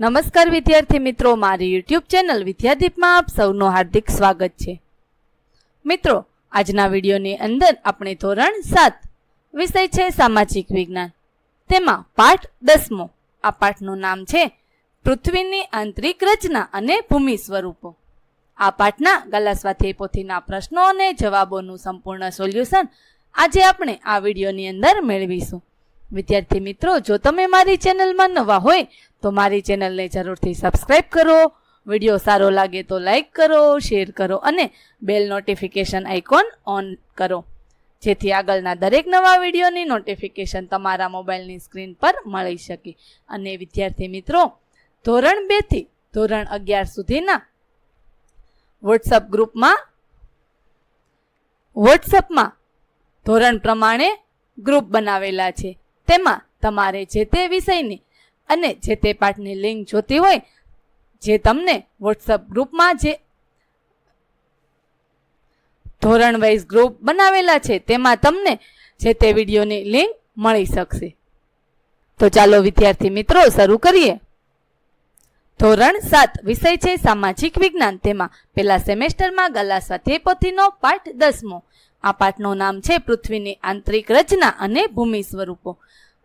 નમસ્કાર વિદ્યાર્થી મિત્રો, મારી યુટ્યુબ ચેનલ વિદ્યાદીપમાં આપ સૌનું હાર્દિક સ્વાગત છે. મિત્રો, આજના વિડીયોની અંદર આપણે ધોરણ સાત વિષય છે સામાજિક વિજ્ઞાન. તેમાં પાઠ દસમો, આ પાઠનું નામ છે પૃથ્વીની આંતરિક રચના અને ભૂમિ સ્વરૂપો. આ પાઠના ગલા પોથીના પ્રશ્નો અને જવાબોનું સંપૂર્ણ સોલ્યુશન આજે આપણે આ વિડીયોની અંદર મેળવીશું. વિદ્યાર્થી મિત્રો, જો તમે મારી ચેનલમાં નવા હોય, તો મારી ચેનલને જરૂરથી સબસ્ક્રાઈબ કરો. વીડિયો સારો લાગે તો લાઈક કરો શેર કરો અને બેલ નોટિફિકેશન આઇકોન ઓન કરો. જેથી આગળના દરેક નવા વિડીયોની નોટિફિકેશન તમારા મોબાઈલની સ્ક્રીન પર મળી શકે. અને વિદ્યાર્થી મિત્રો, ધોરણ બેથી ધોરણ અગિયાર સુધીના વોટ્સઅપ ગ્રુપમાં વોટ્સઅપમાં ધોરણ પ્રમાણે ગ્રુપ બનાવેલા છે. તેમાં તમારે જે તે વિષયની અને જે તે પાઠની લિંક જોતી હોય, જે તમને વોટ્સઅપ ગ્રુપમાં જે ધોરણ વાઇઝ ગ્રુપ બનાવેલા છે, તેમાં તમને જે તે વિડીયોની લિંક મળી શકશે. તો ચાલો વિદ્યાર્થી મિત્રો, શરૂ કરીએ. ધોરણ સાત વિષય છે સામાજિક વિજ્ઞાન. તેમાં પેલા સેમેસ્ટરમાં ગલા સ્વાધ્યાય પોથીનો પાઠ દસમો. આ પાઠનું નામ છે પૃથ્વીની આંતરિક રચના અને ભૂમિ સ્વરૂપો.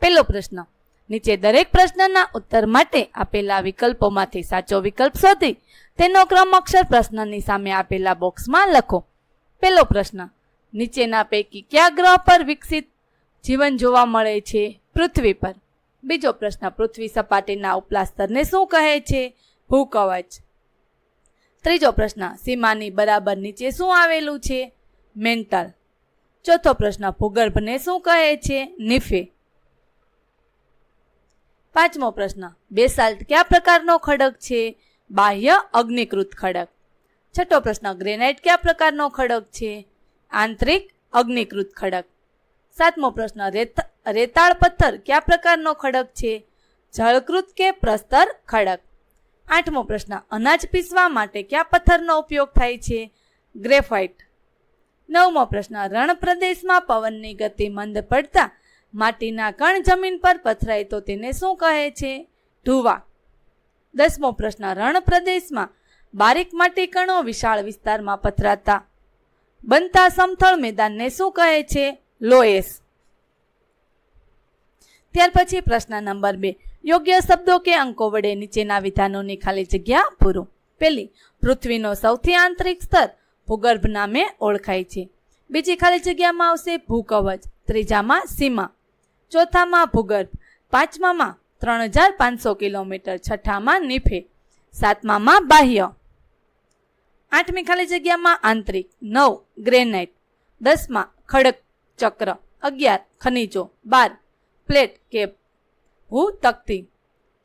પહેલો પ્રશ્ન. નીચે દરેક પ્રશ્નના ઉત્તર માટે આપેલા વિકલ્પોમાંથી સાચો વિકલ્પ શોધી તેનો ક્રમ અક્ષર પ્રશ્નની સામે આપેલા બોક્સમાં લખો. પહેલો પ્રશ્ન. નીચેના પૈકી કયા ગ્રહ પર વિકસિત જીવન જોવા મળે છે? પૃથ્વી પર. બીજો પ્રશ્ન. પૃથ્વી સપાટીના ઉપલા સ્તરને શું કહે છે? ભૂકવચ. ત્રીજો પ્રશ્ન. સીમાની બરાબર નીચે શું આવેલું છે? મેન્ટલ. ચોથો પ્રશ્ન. ભૂગર્ભને શું કહે છે? નિફે પાંચમો પ્રશ્ન. બેસાલ્ટ કયા પ્રકારનો ખડક છે? બાહ્ય અગ્નિકૃત ખડક. છઠ્ઠો પ્રશ્ન. ગ્રેનાઇટ કયા પ્રકારનો ખડક છે? આંતરિક અગ્નિકૃત ખડક. સાતમો પ્રશ્ન. રેત, રેતાળ પથ્થર કયા પ્રકારનો ખડક છે? જળકૃત કે પ્રસ્તર ખડક. આઠમો પ્રશ્ન. અનાજ પીસવા માટે કયા પથ્થરનો ઉપયોગ થાય છે? ગ્રેફાઇટ. નવમો પ્રશ્ન. રણ પ્રદેશમાં પવનની ગતિ મંદ પડતા માટીના કણ જમીન પર પથરાય તો તેને શું કહે છે? ઢુવા દસમો પ્રશ્ન, રણ પ્રદેશમાં બારીક માટી કણો વિશાળ વિસ્તારમાં પથરાતા. બનતા સમથળ મેદાનને શું કહે છે? લોએસ. ત્યાર પછી પ્રશ્ન નંબર બે, યોગ્ય શબ્દો કે અંકો વડે નીચેના વિધાનોની ખાલી જગ્યા પૂરો. પેલી પૃથ્વીનો સૌથી આંતરિક સ્તર ભૂગર્ભ નામે ઓળખાય છે. બીજી ખાલી જગ્યામાં આવશે ભૂકવચ. ત્રીજામાં સીમા. ચોથામાં ભૂગર્ભ, પાંચમામાં ત્રણ હજાર પાંચસો કિલોમીટર, છઠ્ઠામાં નિફે, સાતમામાં બાહ્ય. આઠમી ખાલી જગ્યામાં આંતરિક, નવ ગ્રેનાઇટ, દસમાં ખડક ચક્ર, અગિયાર ખનિજો, બાર પ્લેટ કેપ ભૂ તકતી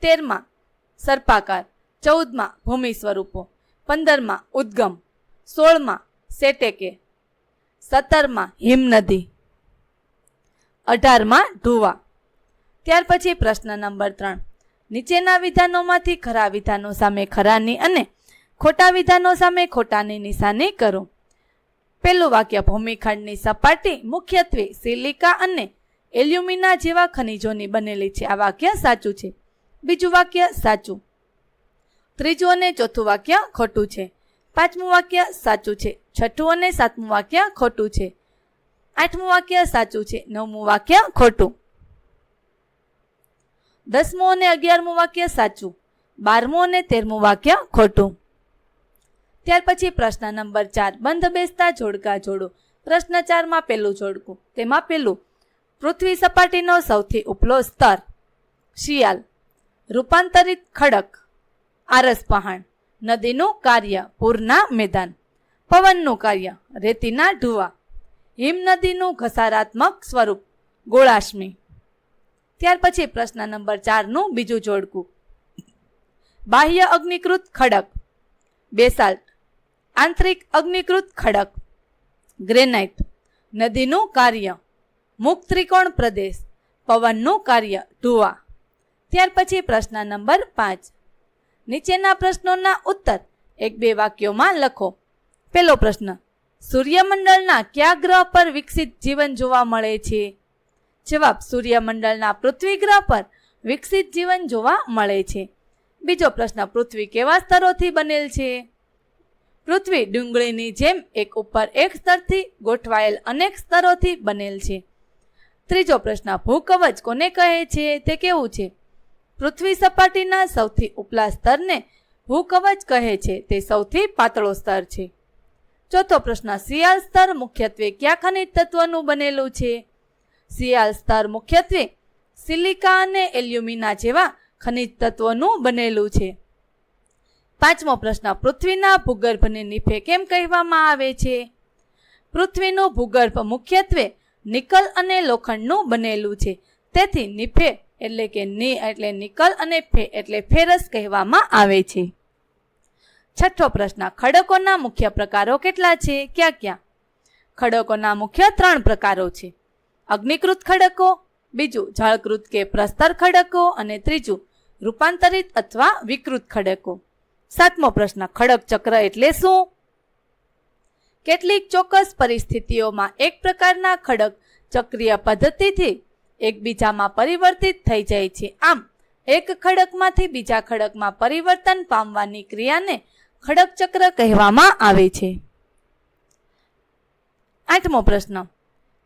તેરમાં સર્પાકાર, ચૌદમાં ભૂમિ સ્વરૂપો, પંદરમાં ઉદ્ગમ, સોળમાં સેટેકે, સત્તરમાં હિમનદી. અઢારમાં ઢુવા ત્યાર પછી પ્રશ્ન નંબર ત્રણ. નીચેના વિધાનોમાંથી ખરા વિધાનો સામે ખરાની અને ખોટા વિધાનો સામે ખોટાની નિશાની કરો. પહેલું વાક્ય, ભૂમિખંડની સપાટી મુખ્યત્વે સિલિકા અને એલ્યુમિના જેવા ખનિજોની બનેલી છે. આ વાક્ય સાચું છે. બીજું વાક્ય સાચું. ત્રીજું અને ચોથું વાક્ય ખોટું છે. પાંચમું વાક્ય સાચું છે. છઠ્ઠું અને સાતમું વાક્ય ખોટું છે. આઠમું વાક્ય સાચું છે, નવમું વાક્ય ખોટું. દસમું અને અગિયારમું વાક્ય સાચું, બારમું અને તેરમું વાક્ય ખોટું. ત્યાર પછી પ્રશ્ન નંબર ચાર, બંધ બેસતા જોડકા જોડો. પ્રશ્ન ચારમાં પેલું જોડકું, તેમાં પેલું. પૃથ્વી સપાટીનો સૌથી ઉપલો સ્તર શિયાલ રૂપાંતરિત ખડક, આરસ પહાણ. નદીનું કાર્ય, પૂરના મેદાન. પવનનું કાર્ય, રેતીના ઢુવા. હિમનદીનું ઘસારાત્મક સ્વરૂપ, ગોળાશ્મી. ત્યાર પછી પ્રશ્ન નંબર ચારનું બીજું જોડકું. બાહ્ય અગ્નિકૃત ખડક, બેસાલ્ટ, આંતરિક અગ્નિકૃત ખડક, ગ્રેનાઇટ, નદીનું કાર્ય, મુક્ત ત્રિકોણ પ્રદેશ, પવનનું કાર્ય ઢુવા ત્યાર પછી પ્રશ્ન નંબર પાંચ. નીચેના પ્રશ્નોના ઉત્તર એક બે વાક્યોમાં લખો. પહેલો પ્રશ્ન સૂર્યમંડળના કયા ગ્રહ પર વિકસિત જીવન જોવા મળે છે? જવાબ, સૂર્યમંડળના પૃથ્વી ગ્રહ પર વિકસિત જીવન જોવા મળે છે. બીજો પ્રશ્ન, પૃથ્વી કેવા સ્તરોથી બનેલ છે? પૃથ્વી ડુંગળીની જેમ એક ઉપર એક સ્તરથી ગોઠવાયેલ અનેક સ્તરોથી બનેલ છે. ત્રીજો પ્રશ્ન, ભૂકવચ કોને કહે છે? તે કેવું છે? પૃથ્વી સપાટીના સૌથી ઉપલા સ્તરને ભૂકવચ કહે છે. તે સૌથી પાતળો સ્તર છે. ચોથો પ્રશ્ન, શિયાળ સ્તર મુખ્યત્વે કયા ખનિજ તત્વનું બનેલું છે? શિયાળ સ્તર મુખ્યત્વે સિલિકા અને એલ્યુમિના જેવા ખનિજ તત્વોનું બનેલું છે. પાંચમો પ્રશ્ન, પૃથ્વીના ભૂગર્ભને નિફે કેમ કહેવામાં આવે છે? પૃથ્વીનું ભૂગર્ભ મુખ્યત્વે નિકલ અને લોખંડનું બનેલું છે. તેથી નિફે એટલે કે ની એટલે નિકલ અને ફે એટલે ફેરસ કહેવામાં આવે છે. છઠ્ઠો પ્રશ્ન, ખડકોના મુખ્ય પ્રકારો કેટલા છે? ક્યાં ક્યાં? ખડકોના મુખ્ય ત્રણ પ્રકારો છે. અગ્નિકૃત ખડકો, બીજું જળકૃત કે પ્રસ્તર ખડકો અને ત્રીજું રૂપાંતરિત અથવા વિકૃત ખડકો. સાતમો પ્રશ્ન, ખડક ચક્ર એટલે શું? કેટલીક ચોક્કસ પરિસ્થિતિઓમાં એક પ્રકારના ખડક ચક્રીય પદ્ધતિથી એકબીજામાં પરિવર્તિત થઈ જાય છે. આમ, એક ખડકમાંથી બીજા ખડકમાં પરિવર્તન પામવાની ક્રિયાને ખડક ચક્ર કહેવામાં આવે છે. આઠમો પ્રશ્ન.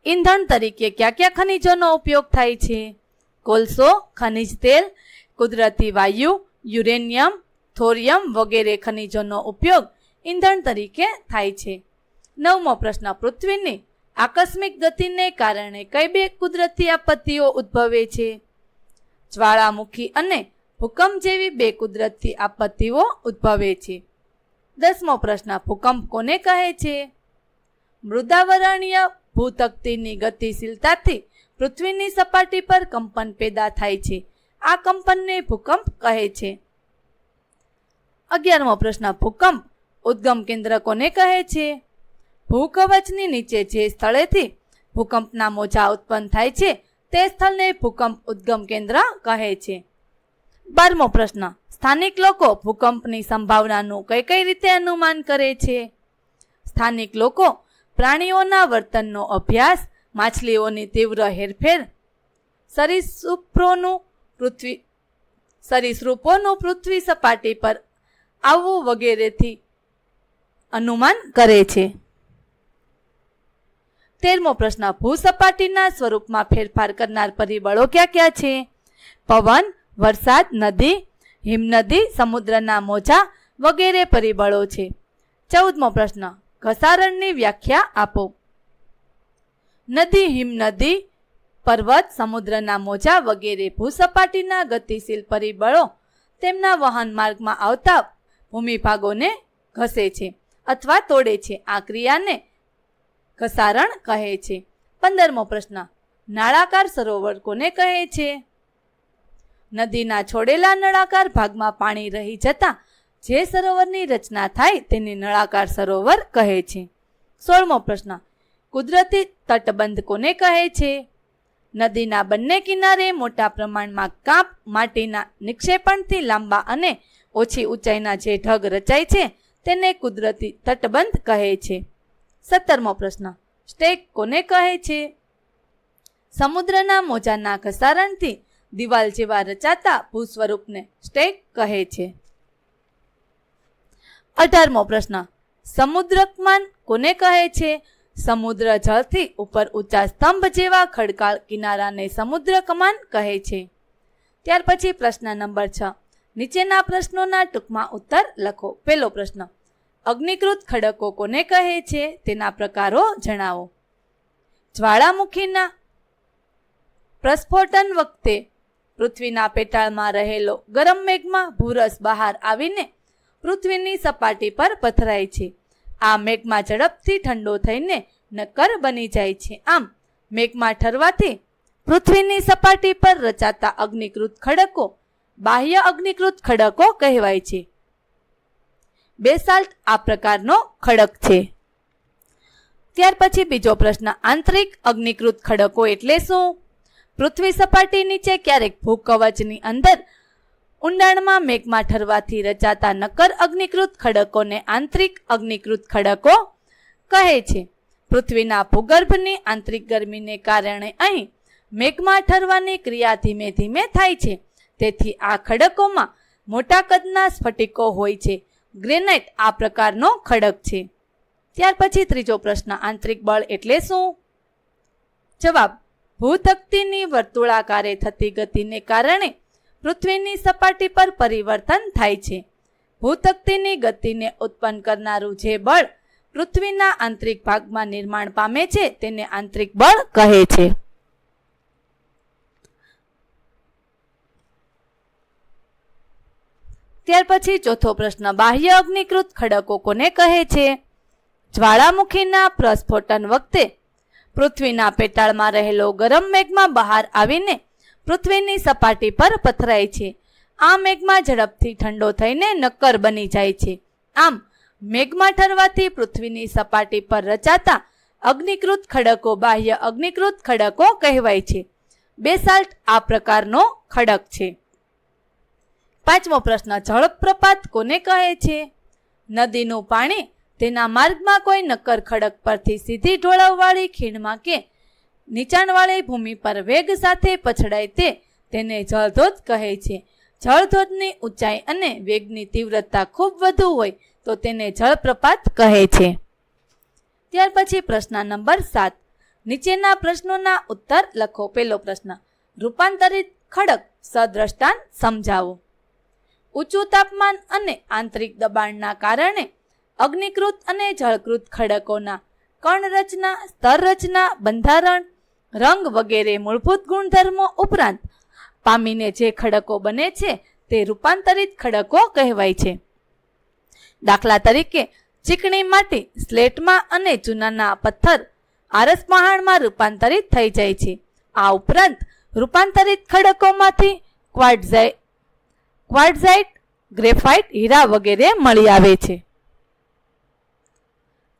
ઈંધણ તરીકે કયા કયા ખનિજોનો ઉપયોગ થાય છે? કોલસો, ખનિજ તેલ, કુદરતી વાયુ, યુરેનિયમ, થોરિયમ વગેરે ખનિજોનો ઉપયોગ ઈંધણ તરીકે થાય છે. નવમો પ્રશ્ન. પૃથ્વીની આકસ્મિક ગતિને કારણે કઈ બે કુદરતી આપત્તિઓ ઉદ્ભવે છે? જ્વાળામુખી અને ભૂકંપ જેવી બે કુદરતી આપત્તિઓ ઉદ્ભવે છે. દસમો પ્રશ્ન ભૂકંપ કોને કહે છે, મૃદાવરણીય ભૂતકતીની ગતિશીલતાથી પૃથ્વીની સપાટી પર કંપન પેદા થાય છે. આ કંપનને ભૂકંપ કહે છે. અગિયારમો પ્રશ્ન, ભૂકંપ ઉદ્ગમ કેન્દ્ર કોને કહે છે, ભૂકવચની નીચે જે સ્થળેથી ભૂકંપના મોજા ઉત્પન્ન થાય છે, તે સ્થળને ભૂકંપ ઉદ્ગમ કેન્દ્ર કહે છે. બારમો પ્રશ્ન. સ્થાનિક લોકો ભૂકંપની સંભાવનાનું કઈ કઈ રીતે અનુમાન કરે છે? સ્થાનિક લોકો પ્રાણીઓના વર્તનનો અભ્યાસ, માછલીઓની તીવ્ર હેરફેર, સરીસૃપોનું પૃથ્વી સરીસૃપોનું પૃથ્વી સપાટી પર આવવું વગેરેથી અનુમાન કરે છે. તેરમો પ્રશ્ન. ભૂસપાટીના સ્વરૂપમાં ફેરફાર કરનાર પરિબળો ક્યાં ક્યાં છે? પવન વરસાદ, નદી, હિમનદી, સમુદ્રના મોજા વગેરે પરિબળો છે. ચૌદમો પ્રશ્ન, ઘસારણની વ્યાખ્યા આપો. નદી, હિમનદી, પર્વત, સમુદ્રના મોજા વગેરે ભૂસપાટીના ગતિશીલ પરિબળો તેમના વહન માર્ગમાં આવતા ભૂમિભાગોને ઘસે છે અથવા તોડે છે. આ ક્રિયાને ઘસારણ કહે છે. પંદરમો પ્રશ્ન, નાળાકાર સરોવર કોને કહે છે? નદીના છોડેલા નળાકાર ભાગમાં પાણી રહી જતા જે સરોવરની રચના થાય તેને નળાકાર સરોવર કહે છે. સોળમો પ્રશ્ન. કુદરતી તટબંધ કોને કહે છે? નદીના બંને કિનારે મોટા પ્રમાણમાં કાપ, માટીના નિક્ષેપણથી લાંબા અને ઓછી ઊંચાઈના જે ઢગ રચાય છે તેને કુદરતી તટબંધ કહે છે. સત્તરમો પ્રશ્ન. સ્ટેક કોને કહે છે? સમુદ્રના મોજાના ઘસારણથી દિવાલ જેવા રચાતા ભૂસ્વરૂપને સ્ટેક કહે છે. અઢારમો પ્રશ્ન. સમુદ્રકમાન કોને કહે છે? સમુદ્ર જળથી ઉપર ઊંચા સ્તંભ જેવા ખડકાળ કિનારાને સમુદ્ર કમાન કહે છે. ત્યાર પછી પ્રશ્ન નંબર છ. નીચેના પ્રશ્નોના ટૂંકમાં ઉત્તર લખો. પહેલો પ્રશ્ન. અગ્નિકૃત ખડકો કોને કહે છે? તેના પ્રકારો જણાવો. જ્વાળામુખીના પ્રસ્ફોટન વખતે પૃથ્વીના પેટાળમાં રહેલો ગરમ મેઘમાં ભૂરસ બહાર આવીને પૃથ્વીની સપાટી પર પથરાય છે. આ મેઘમાં ઝડપથી ઠંડો થઈને નક્કર બની જાય છે. આમ, મેઘમાં ઠરવાથી પૃથ્વીની સપાટી પર રચાતા અગ્નિકૃત ખડકો બાહ્ય અગ્નિકૃત ખડકો કહેવાય છે. બેસાલ્ટ આ પ્રકારનો ખડક છે. ત્યાર પછી બીજો પ્રશ્ન, આંતરિક અગ્નિકૃત ખડકો એટલે શું? પૃથ્વી સપાટી નીચે ક્યારેક ભૂકવચની અંદર ઊંડાણમાં મેઘમાં ઠરવાથી રચાતા નક્કર અગ્નિકૃત ખડકોને આંતરિક અગ્નિકૃત ખડકો કહે છે. પૃથ્વીના ભૂગર્ભની આંતરિક ગરમીને કારણે અહીં મેઘમાં ઠરવાની ક્રિયા ધીમે ધીમે થાય છે. તેથી આ ખડકોમાં મોટા કદના સ્ફટિકો હોય છે. ગ્રેનાઇટ આ પ્રકારનો ખડક છે. ત્યાર પછી ત્રીજો પ્રશ્ન આંતરિક બળ એટલે શું? જવાબ ભૂતક્તિની વર્તુળાકારે થતી ગતિને કારણે પૃથ્વીની સપાટી પર પરિવર્તન થાય છે. ભૂતક્તિની ગતિને ઉત્પન્ન કરનારું જે બળ પૃથ્વીના આંતરિક ભાગમાં નિર્માણ પામે છે, તેને આંતરિક બળ કહે છે. ત્યાર પછી ચોથો પ્રશ્ન, બાહ્ય અગ્નિકૃત ખડકો કોને કહે છે? જ્વાળામુખીના પ્રસ્ફોટન વખતે પૃથ્વીના પેટાળમાં રહેલો ગરમ મેઘમાં બહાર આવીને પૃથ્વીની સપાટી પર પથરાય છે. આ મેઘમાં ઝડપથી ઠંડો થઈને નક્કર બની જાય છે. આમ, મેઘમાં ઠરવાથી પૃથ્વીની સપાટી પર રચાતા અગ્નિકૃત ખડકો બાહ્ય અગ્નિકૃત ખડકો કહેવાય છે. બેસાલ્ટ આ પ્રકારનો ખડક છે. પાંચમો પ્રશ્ન, જળપ્રપાત કોને કહે છે? નદીનું પાણી તેના માર્ગમાં કોઈ નક્કર ખડક પરથી સીધી ઢોળાવવાળી ખીણમાં કે નીચાણવાળી ભૂમિ પર વેગ સાથે પછડાય તે તેને જળધોધ કહે છે. જળધોધની ઊંચાઈ અને વેગની તીવ્રતા ખૂબ વધુ હોય તો તેને જળપ્રપાત કહે છે. ત્યાર પછી પ્રશ્ન નંબર સાત. નીચેના પ્રશ્નોના ઉત્તર લખો. પહેલો પ્રશ્ન. રૂપાંતરિત ખડક સદ્રષ્ટાંત સમજાવો. ઊંચું તાપમાન અને આંતરિક દબાણના કારણે અગ્નિકૃત અને જળકૃત ખડકોના કણરચના સ્તરરચના સ્તર રચના બંધારણ, રંગ વગેરે મૂળભૂત ગુણધર્મો ઉપરાંત પામીને જે ખડકો બને છે તે રૂપાંતરિત ખડકો કહેવાય છે. દાખલા તરીકે, ચીકણી માટી સ્લેટમાં અને ચૂનાના પથ્થર આરસ પહાણમાં રૂપાંતરિત થઈ જાય છે. આ ઉપરાંત, રૂપાંતરિત ખડકોમાંથી ક્વાર્ટઝાઇટ ક્વાર્ટઝાઇટ ગ્રેફાઇટ, હીરા વગેરે મળી આવે છે.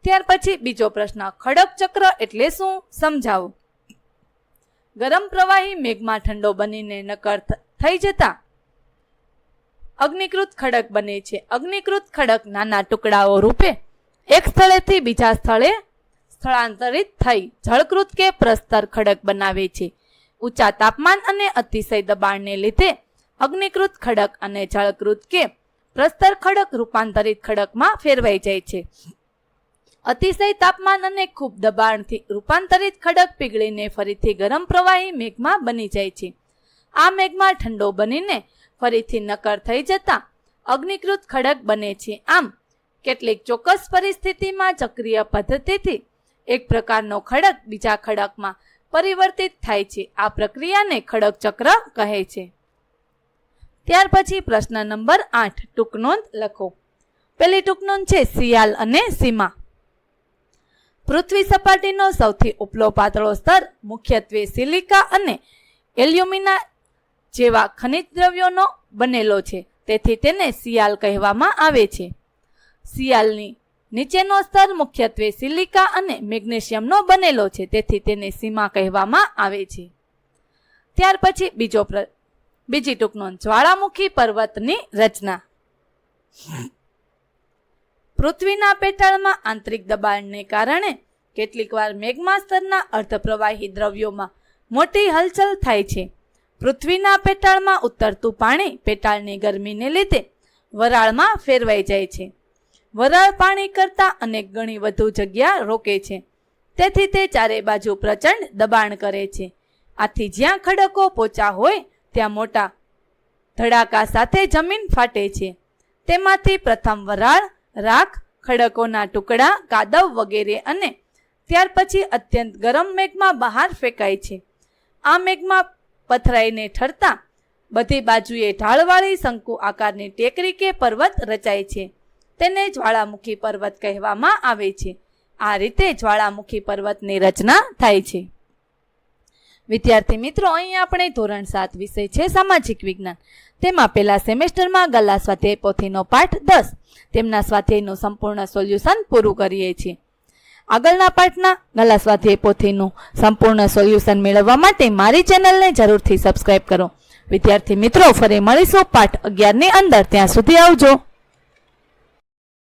ત્યાર પછી બીજો પ્રશ્ન, ખડક ચક્ર એટલે શું? સમજાવો. ગરમ પ્રવાહી મેઘમાં ઠંડો બનીને નકર થઈ જતા. અગ્નિકૃત ખડક બને છે. અગ્નિકૃત ખડક નાના ટુકડાઓ રૂપે એક સ્થળેથી બીજા સ્થળે સ્થળાંતરિત થઈ જળકૃત કે પ્રસ્તર ખડક બનાવે છે. ઊંચા તાપમાન અને અતિશય દબાણને લીધે અગ્નિકૃત ખડક અને જળકૃત કે પ્રસ્તર ખડક રૂપાંતરિત ખડકમાં ફેરવાઈ જાય છે. અતિશય તાપમાન અને ખૂબ દબાણથી રૂપાંતરિત ખડક પીગળીને ફરીથી ગરમ પ્રવાહી મેઘમાં બની જાય છે. આ મેઘમાં ઠંડો બનીને ફરીથી નકર થઈ જતા અગ્નિકૃત ખડક બને છે. આમ, કેટલીક ચોક્કસ પરિસ્થિતિમાં ચક્રીય પદ્ધતિથી એક પ્રકારનો ખડક બીજા ખડકમાં પરિવર્તિત થાય છે. આ પ્રક્રિયાને ખડક ચક્ર કહે છે. ત્યાર પછી પ્રશ્ન નંબર આઠ ટૂંકનોંધ લખો. પહેલી ટૂંકનોંધ છે સિયાલ અને સીમા. પૃથ્વી સપાટીનો સૌથી ઉપલો પાતળો સ્તર, મુખ્યત્વે સિલિકા અને એલ્યુમિના જેવા ખનિજ દ્રવ્યોનો બનેલો છે. તેથી તેને સિયાલ કહેવામાં આવે છે. સિયાલની નીચેનો સ્તર મુખ્યત્વે સિલિકા અને મેગ્નેશિયમનો બનેલો છે. તેથી તેને સીમા કહેવામાં આવે છે. ત્યાર પછી બીજો બીજી ટૂંકનો જ્વાળામુખી પર્વતની રચના. પૃથ્વીના પેટાળમાં આંતરિક દબાણને કારણે કેટલીકવાર મેઘમાસ્તરના અર્ધપ્રવાહી દ્રવ્યોમાં મોટી હલચલ થાય છે. પૃથ્વીના પેટાળમાં ઉતરતું પાણી પેટાળની ગરમીને લીધે વરાળમાં ફેરવાઈ જાય છે. વરાળ પાણી કરતાં અનેક ગણી વધુ જગ્યા રોકે છે. તેથી તે ચારે બાજુ પ્રચંડ દબાણ કરે છે. આથી જ્યાં ખડકો પોચા હોય, ત્યાં મોટા ધડાકા સાથે જમીન ફાટે છે. તેમાંથી પ્રથમ વરાળ રાખ, ખડકોના ટુકડા, કાદવ વગેરે અને ત્યાર પછી અત્યંત ગરમ મેઘમાં બહાર ફેંકાય છે. આ મેઘમાં પથરાઈને ઠરતા બધી બાજુએ ઢાળવાળી શંકુ આકારની ટેકરી કે પર્વત રચાય છે. તેને જ્વાળામુખી પર્વત કહેવામાં આવે છે. આ રીતે જ્વાળામુખી પર્વતની રચના થાય છે. વિદ્યાર્થી મિત્રો, અહીં આપણે ધોરણ સાત વિષય છે, સામાજિક વિજ્ઞાન. તેમાં પહેલા સેમેસ્ટરમાં ગલ્લા સ્વાધ્યાય પોથીનો પાઠ દસ. તેમના સ્વાધ્યાયનું સંપૂર્ણ સોલ્યુશન પૂરું કરીએ છીએ. આગળના પાઠના ગલ્લા સ્વાધ્યાય પોથીનું સંપૂર્ણ સોલ્યુશન મેળવવા માટે મારી ચેનલને જરૂરથી સબસ્ક્રાઇબ કરો. વિદ્યાર્થી મિત્રો, ફરી મળીશું પાઠ અગિયારની અંદર. ત્યાં સુધી આવજો.